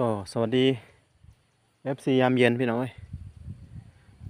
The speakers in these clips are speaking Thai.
ก็สวัสดี FC ยามเย็นพี่น้องเอ้ย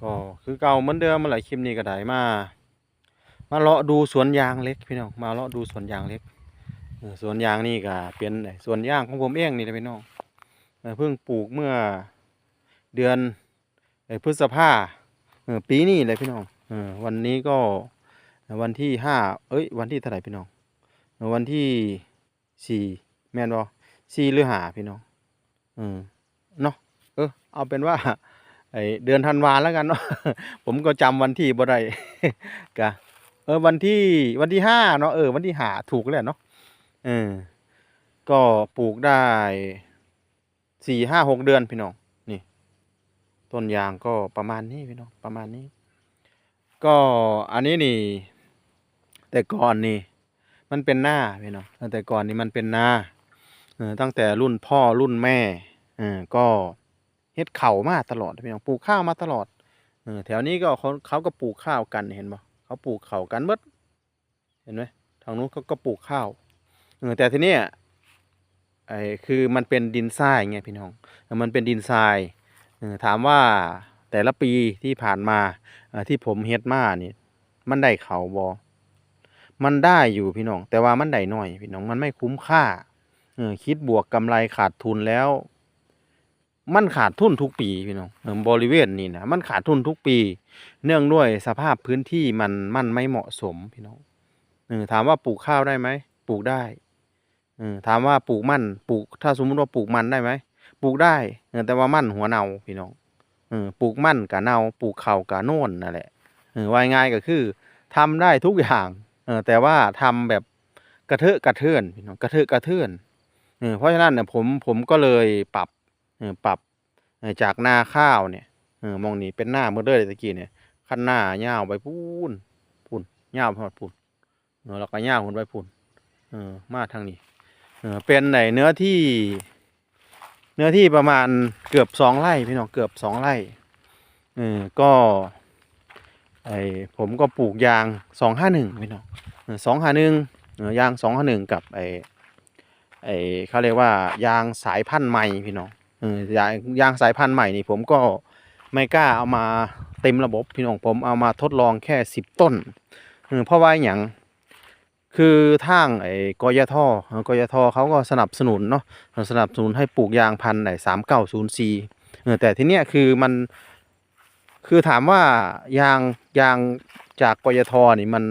ก็คือเก่าเหมือนเดิมมาหลายคลิปนี้ก็ได้มา มาเลาะดูสวนยางเล็กพี่น้อง มาเลาะดูสวนยางเล็กสวนยางนี่ก็เป็นสวนยางของผมเองนี่แหละพี่น้องเพิ่งปลูกเมื่อเดือนพฤษภาปีนี้เลยพี่น้องวันนี้ก็วันที่ห้าเอ้ย วันที่เท่าไหร่พี่น้อง วันที่สี่แม่นบ่สี่หรือหาพี่น้อง อืมเนาะเออเอาเป็นว่าไอเดือนธันวาแล้วกันเนาะผมก็จำวันที่บ่ได้กะเออวันที่วันที่ห้าเนาะเออวันที่หาถูกแล้วเนาะเออก็ปลูกได้สี่ห้าหกเดือนพี่น้องนี่ ต้นยางก็ประมาณนี้พี่น้องประมาณนี้ ก็อันนี้นี่ แต่ก่อนนี่ มันเป็นหน้าพี่น้องแต่ก่อนนี่มันเป็นหน้า ตั้งแต่รุ่นพ่อรุ่นแม่ก็เฮ็ดเข้ามาตลอดพี่น้องปลูกข้าวมาตลอดแถวนี้ก็เขาเขาก็ปลูกข้าวกันเห็นบ่เขาปลูกเข้ากันเบิดเห็นไหมทางนู้นเขาก็ปลูกข้าวแต่ทีนี้ไอ้คือมันเป็นดินทรายไงพี่น้อง มันเป็นดินทรายถามว่าแต่ละปีที่ผ่านมาที่ผมเฮ็ดมาเนี่ยมันได้เขาบ่มันได้อยู่พี่น้อง แต่ว่ามันได้น้อยพี่น้องมันไม่คุ้มค่า คิดบวกกำไรขาดทุนแล้ว มันขาดทุนทุกปีพี่น้องออบริเวณนี้นะมันขาดทุนทุกปี เนื่องด้วยสภาพพื้นที่มันมันไม่เหมาะสมพี่น้องเออถามว่าปลูกข้าวได้ไหมปลูกได้เออถามว่าปลูกมันปลูกถ้าสมมติว่าปลูกมันได้ไหมปลูกได้เออแต่ว่ามันหัวเนาพี่น้องเออปลูกมันกะเนาปลูกเข้ากะโน่นนั่นแหละเออว่าง่ายก็คือทำได้ทุกอย่างเออแต่ว่าทำแบบกระเทอะกระเทือนพี่น้องกระเทอะกระเทือน เพราะฉะนั้นเนี่ยผมผมก็เลยปรับปรับจากหน้าข้าวเนี่ยมองนี่เป็นหน้าเมื่อเด้อตะกี้เนี่ยขั้นหน้ายาไปพูนพูนยาวไปหอดพูนเออแล้วก็ยาหุ่นไปพูนมาทางนี้เป็นไหนเนื้อที่ เนื้อที่ประมาณเกือบสองไร่พี่น้องเกือบสองไร่ก็ไอผมก็ปลูกยางสองห้าหนึ่งพี่น้องสองห้าหนึ่งยางสองห้าหนึ่งกับไอ ไอเขาเรียกว่ายางสายพันธุ์ใหม่พี่น้องเออยางยางสายพันธุ์ใหม่นี่ผมก็ไม่กล้าเอามาเต็มระบบพี่น้องผมเอามาทดลองแค่สิบต้นเพราะว่าอย่างคือทางไอ้กยทเออกยทเขาก็สนับสนุนเนาะสนับสนุนให้ปลูกยางพันธุ์ไหนสามเก้าศูนย์สี่แต่ทีเนี้ยคือมันคือถามว่ายางยางจากกยทนี่มัน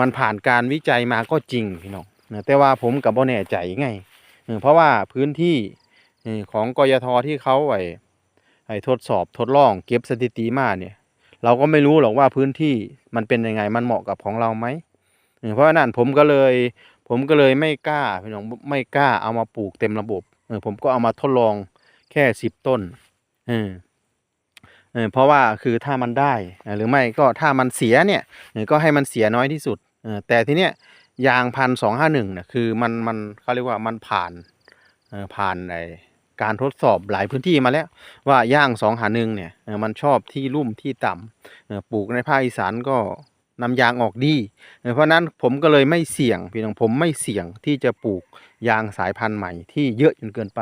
มันผ่านการวิจัยมาก็จริงพี่น้อง นะแต่ว่าผมกับบ่แน่ใจไงเออเพราะว่าพื้นที่ของกยทที่เขาไอ้ไอ้ทดสอบทดลองเก็บสถิติมาเนี่ย เราก็ไม่รู้หรอกว่าพื้นที่มันเป็นยังไงมันเหมาะกับของเราไหมเพราะนั้นผมก็เลย ผมก็เลยไม่กล้าพี่น้องไม่กล้าเอามาปลูกเต็มระบบเออผมก็เอามาทดลองแค่สิบต้นเออเออเพราะว่าคือถ้ามันได้หรือไม่ก็ถ้ามันเสียเนี่ยก็ให้มันเสียน้อยที่สุดเออแต่ทีเนี้ย ยางพันสองห้าหนึ่งเนี่ยคือมันมันเขาเรียกว่ามันผ่านผ่านในการทดสอบหลายพื้นที่มาแล้ว ว่าย่างสองหาหนึ่งเนี่ยมันชอบที่ลุ่มที่ต่ำปลูกในภาคอีสานก็นำยางออกดี เพราะฉะนั้นผมก็เลยไม่เสี่ยงพี่น้องผมไม่เสี่ยงที่จะปลูกยางสายพันธุ์ใหม่ที่เยอะจนเกินไป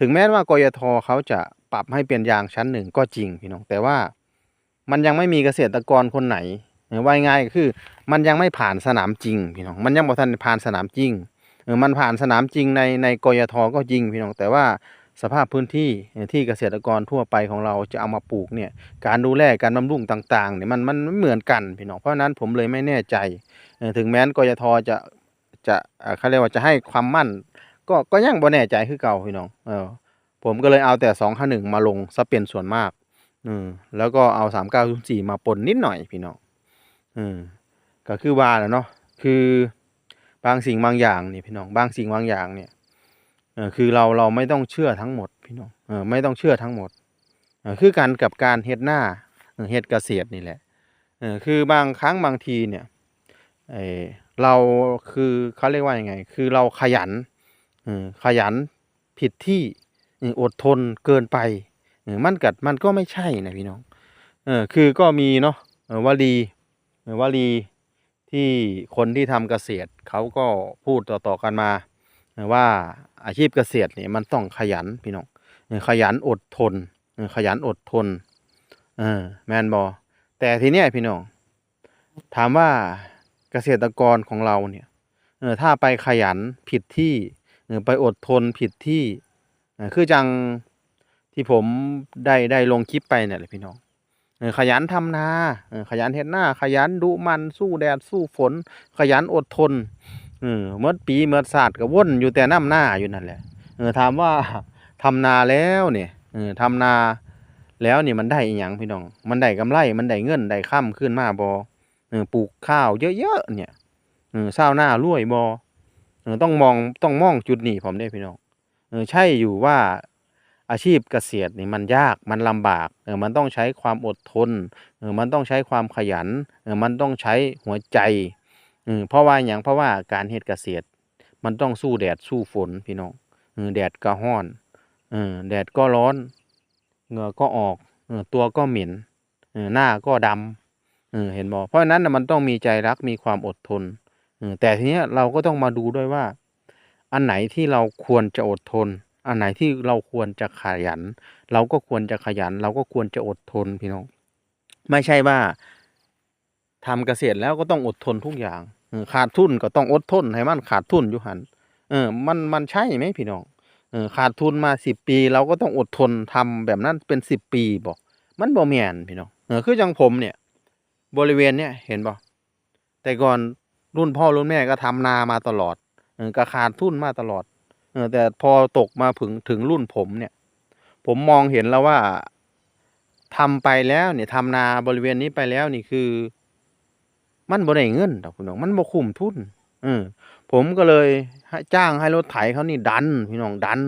ถึงแม้ว่ากยทเขาจะปรับให้เป็นยางชั้นหนึ่งก็จริงพี่น้องแต่ว่ามันยังไม่มีเกษตรกรคนไหน ว่าง่ายก็คือ มันยังไม่ผ่านสนามจริงพี่น้องมันยังบ่ทันผ่านสนามจริงเออมันผ่านสนามจริงในในกยทก็จริงพี่น้องแต่ว่าสภาพพื้นที่ที่เกษตรกรทั่วไปของเราจะเอามาปลูกเนี่ยการดูแลการบำรุงต่างๆเนี่ยมันมันไม่เหมือนกันพี่น้องเพราะนั้นผมเลยไม่แน่ใจ ถึงแม้นกยทจะจะเอ่อเขาเรียกว่าจะให้ความมั่น ก็ก็ยังบ่แน่ใจคือเก่าพี่น้องเออผมก็เลยเอาแต่251มาลงซะเป็นส่วนมากอืมแล้วก็เอา 3904 มาปนนิดหน่อยพี่น้อง อืมก็คือว่าแหล้วเนาะคือบางสิ่งบางอย่างนี่พี่น้องบางสิ่งบางอย่างเนี่ยเออคือเราเราไม่ต้องเชื่อทั้งหมดพี่น้องเออไม่ต้องเชื่อทั้งหมดเออคือการกับการเฮ็ดหน้าเฮ็ดเกษตรนี่แหละเออคือบางครั้งบางทีเนี่ยเออเราคือเขาเรียกว่ายังไง คือเราขยันเออขยันผิดที่อดทนเกินไปมันกัดมันก็ไม่ใช่นะพี่น้องเออคือก็มีเนาะวลี วลีที่คนที่ทำเกษตรเขาก็พูดต่อๆกันมาว่าอาชีพเกษตรนี่มันต้องขยันพี่น้องขยันอดทนขยันอดทนเออแมนบอแต่ทีเนี้ยพี่น้องถามว่าเกษตรกรของเราเนี่ยเออถ้าไปขยันผิดที่เออไปอดทนผิดที่คือจังที่ผมได้ได้ลงคลิปไปเนี่ยแหละพี่น้อง ขยันทำนาขยันเฮ็ดหน้า ขยันดุมันสู้แดดสู้ฝน ขยันอดทนเออเมื่อปีเมื่อศาสตร์ก็ว่นอยู่แต่น้ำหน้าอยู่นั่นแหละเออถามว่าทำนาแล้วเนี่ยเออทำนาแล้วนี่มันได้อีหยังพี่น้อง มันได้กำไรมันได้เงินได้ค่ำขึ้นมาบ่เออปลูกข้าวเยอะๆเนี่ยเออชาวนารวยบเออต้องมองต้องมองจุดนี้ผมได้พี่น้องเออใช่อยู่ว่า อาชีพเกษตรนี่มันยากมันลำบากเออมันต้องใช้ความอดทนเออมันต้องใช้ความขยันเออมันต้องใช้หัวใจเออเพราะว่าอย่างเพราะว่าการเฮ็ดเกษตร มันต้องสู้แดดสู้ฝนพี่น้องเออแดดก็ร้อนเออแดดก็ร้อนเหงื่อก็ออกเออตัวก็เหม็นเออหน้าก็ดำเออเห็นบ่เพราะฉะนั้นนะมันต้องมีใจรักมีความอดทนเออแต่ทีเนี้ยเราก็ต้องมาดูด้วยว่า อันไหนที่เราควรจะอดทน อันไหนที่เราควรจะขยัน เราก็ควรจะขยัน เราก็ควรจะอดทนพี่น้อง ไม่ใช่ว่าทำเกษตรแล้วก็ต้องอดทนทุกอย่างขาดทุนก็ต้องอดทนให้มันขาดทุนอยู่หันเออ มันมันใช่ไหมพี่น้องเออขาดทุนมาสิบปี เราก็ต้องอดทนทำแบบนั้นเป็นสิบปีบอกมันบ่แม่นพี่น้องเออคือจังผมเนี่ย บริเวณเนี้ยเห็นบ่แต่ก่อนรุ่นพ่อรุ่นแม่ก็ทำนามาตลอดเออก็ขาดทุนมาตลอด แต่พอตกมาถึงถึงรุ่นผมเนี่ย ผมมองเห็นแล้วว่าทำไปแล้วเนี่ยทำนาบริเวณนี้ไปแล้วนี่คือ มันบ่ได้เงินดอกพี่น้องมันบ่คุ้มทุนเออผมก็เลยจ้างให้รถไถเขานี่ดันพี่น้องดัน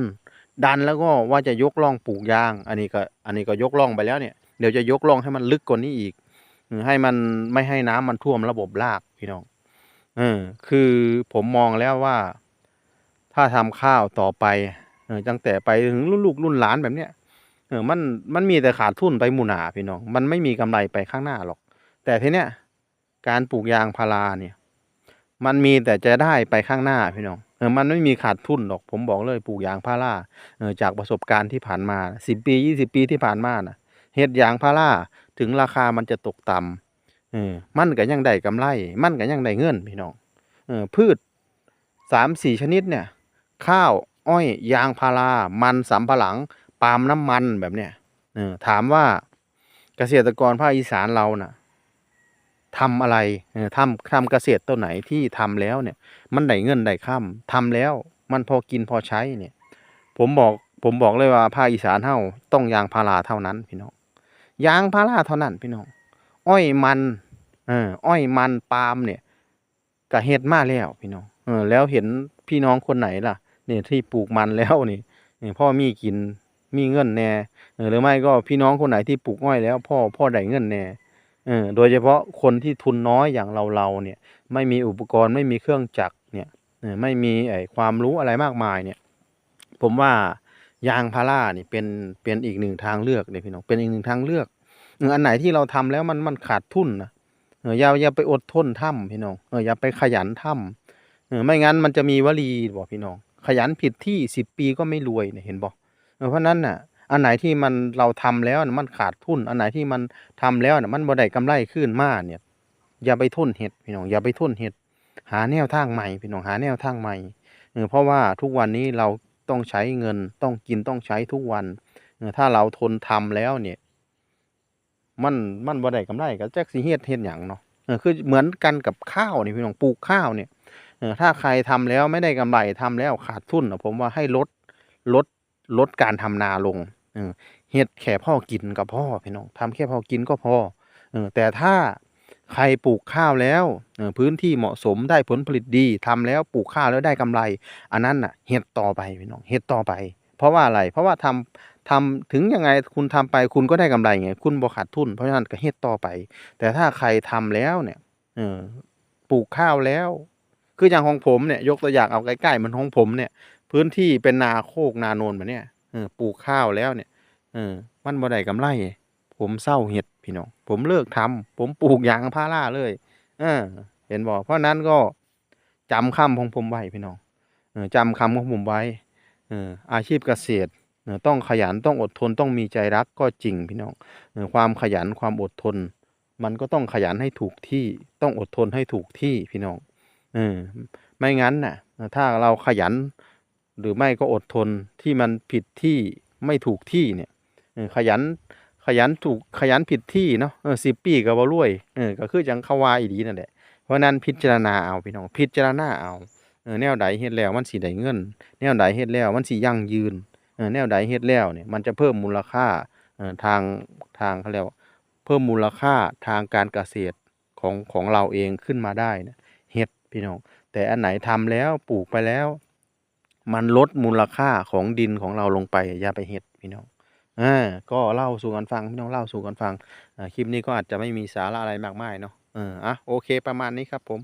ดันแล้วก็ว่าจะยกล่องปลูกยาง อันนี้ก็ อันนี้ก็ยกล่องไปแล้วเนี่ยเดี๋ยวจะยกล่องให้มันลึกกว่านี้อีกเออให้มันไม่ให้น้ำมันท่วมระบบรากพี่น้องเออคือผมมองแล้วว่า ถ้าทำข้าวต่อไปเออตั้งแต่ไปถึงรุ่นลูกรุ่นหลานแบบเนี้ยเออมันมันมีแต่ขาดทุนไปหมู่หนาพี่น้องมันไม่มีกำไรไปข้างหน้าหรอก แต่ทีเนี้ยการปลูกยางพาราเนี่ย มันมีแต่จะได้ไปข้างหน้าพี่น้องเออมันไม่มีขาดทุนหรอก ผมบอกเลยปลูกยางพาราเออจากประสบการณ์ที่ผ่านมาสิบปียี่สิบปีที่ผ่านมาน่ะเฮ็ดยางพาราถึงราคามันจะตกต่ำเออมันก็ยังได้กำไร มันก็ยังได้เงินพี่น้องเออพืชสามสี่ชนิดเนี่ย ข้าว อ้อย ยางพารา มันสำปะหลัง ปาล์มน้ำมันแบบเนี้ยเออถามว่าเกษตรกรภาคอีสานเราน่ะทำอะไรเออทำทำเกษตรตัวไหนที่ทำแล้วเนี่ย มันได้เงินได้ค่ำทำแล้ว มันพอกินพอใช้เนี่ย ผมบอกผมบอกเลยว่าภาคอีสานเฮาต้องยางพาราเท่านั้นพี่น้องยางพาราเท่านั้นพี่น้องอ้อยมันเอออ้อยมันปาล์มเนี่ยก็เฮ็ดมาแล้วพี่น้องเออแล้วเห็นพี่น้องคนไหนล่ะ เนี่ยที่ปลูกมันแล้วนี่นี่พ่อมีกินมีเงินแน่หรือไม่ก็พี่น้องคนไหนที่ปลูกอ้อยแล้ว พ่อพ่อได้เงินแน่เออโดยเฉพาะคนที่ทุนน้อยอย่างเราเราเนี่ย ไม่มีอุปกรณ์ไม่มีเครื่องจักรเนี่ยไม่มีไอความรู้อะไรมากมายเนี่ย ผมว่ายางพารานี่เป็นเป็นอีกหนึ่งทางเลือกเลยพี่น้องเป็นอีกหนึ่งทางเลือกเอออันไหนที่เราทำแล้วมันมันขาดทุนนะเอออย่าอย่าไปอดทนทำพี่น้องเอออย่าไปขยันทำเออไม่งั้นมันจะมีวลีบอกพี่น้อง ขยันผิดที่สิบปีก็ไม่รวยเนี่ยเห็นบอกเพราะนั้นน่ะอันไหนที่มันเราทำแล้วมันขาดทุน อันไหนที่มันทำแล้วมันบ่ได้กำไรขึ้นมาเนี่ย อย่าไปทุนเห็ดพี่น้องอย่าไปทุนเห็ดหาแนวทางใหม่พี่น้องหาแนวทางใหม่เออเพราะว่าทุกวันนี้เราต้องใช้เงินต้องกินต้องใช้ทุกวันถ้าเราทนทำแล้วเนี่ย มันมันบ่ได้กำไรก็แจ็คสิเฮ็ดเฮ็ดหยังเนาะคือเหมือนกันกับข้าวนี่พี่น้องปลูกข้าวเนี่ย ถ้าใครทำแล้วไม่ได้กำไรทำแล้วขาดทุนผมว่าให้ลดลดลดการทำนาลงเฮ็ดแค่พอกินก็พอพี่น้องทำแค่พอกินก็พอเออแต่ถ้าใครปลูกข้าวแล้วพื้นที่เหมาะสมได้ผลผลิตดีทำแล้วปลูกข้าวแล้วได้กำไร อันนั้นน่ะเฮ็ดต่อไปพี่น้องเฮ็ดต่อไป เพราะว่าอะไร เพราะว่าทำทำถึงยังไงคุณทำไปคุณก็ได้กำไรไงคุณบ่ขาดทุน เพราะฉะนั้นก็เฮ็ดต่อไป แต่ถ้าใครทำแล้วเนี่ยเออปลูกข้าวแล้ว คืออย่างของผมเนี่ยยกตัวอย่างเอาใกล้ๆมันของผมเนี่ย พื้นที่เป็นนาโคกนาโนนแบบเนี้ยเออปลูกข้าวแล้วเนี่ยเออมันบ่ได้กำไร ผมเศร้าเฮ็ดพี่น้องผมเลิกทำผมปลูกยางพาราเลยเออเห็นบ่เพราะนั้นก็จำคำของผมไว้พี่น้องเออจำคำของผมไว้เอออาชีพเกษตรเออต้องขยันต้องอดทนต้องมีใจรักก็จริงพี่น้องเออความขยันความอดทน มันก็ต้องขยันให้ถูกที่ต้องอดทนให้ถูกที่พี่น้อง เออไม่งั้นน่ะ ถ้าเราขยัน หรือไม่ก็อดทนที่มันผิดที่ไม่ถูกที่เนี่ยขยันขยันถูกขยันผิดที่เนาะเออสิปีก็บ่รวยเออก็คือจังเขาวาอีดีนั่นแหละเพราะนั้นพิจารณาเอาพี่น้องพิจารณาเอาเออแนวใดเฮ็ดแล้วมันสิได้เงิน แนวใดเฮ็ดแล้วมันสิยั่งยืนเออแนวใดเฮ็ดแล้วเนี่ยมันจะเพิ่มมูลค่าเออทางทางเขาเรียกว่าเพิ่มมูลค่าทางการเกษตรของของเราเองขึ้นมาได้นะ พี่น้องแต่อันไหนทำแล้วปลูกไปแล้ว มันลดมูลค่าของดินของเราลงไปอย่าไปเฮ็ดพี่น้องอ่าก็เล่าสู่กันฟังพี่น้องเล่าสู่กันฟังคลิปนี้ก็อาจจะไม่มีสาระอะไรมากมายเนาะเอออะโอเคประมาณนี้ครับผม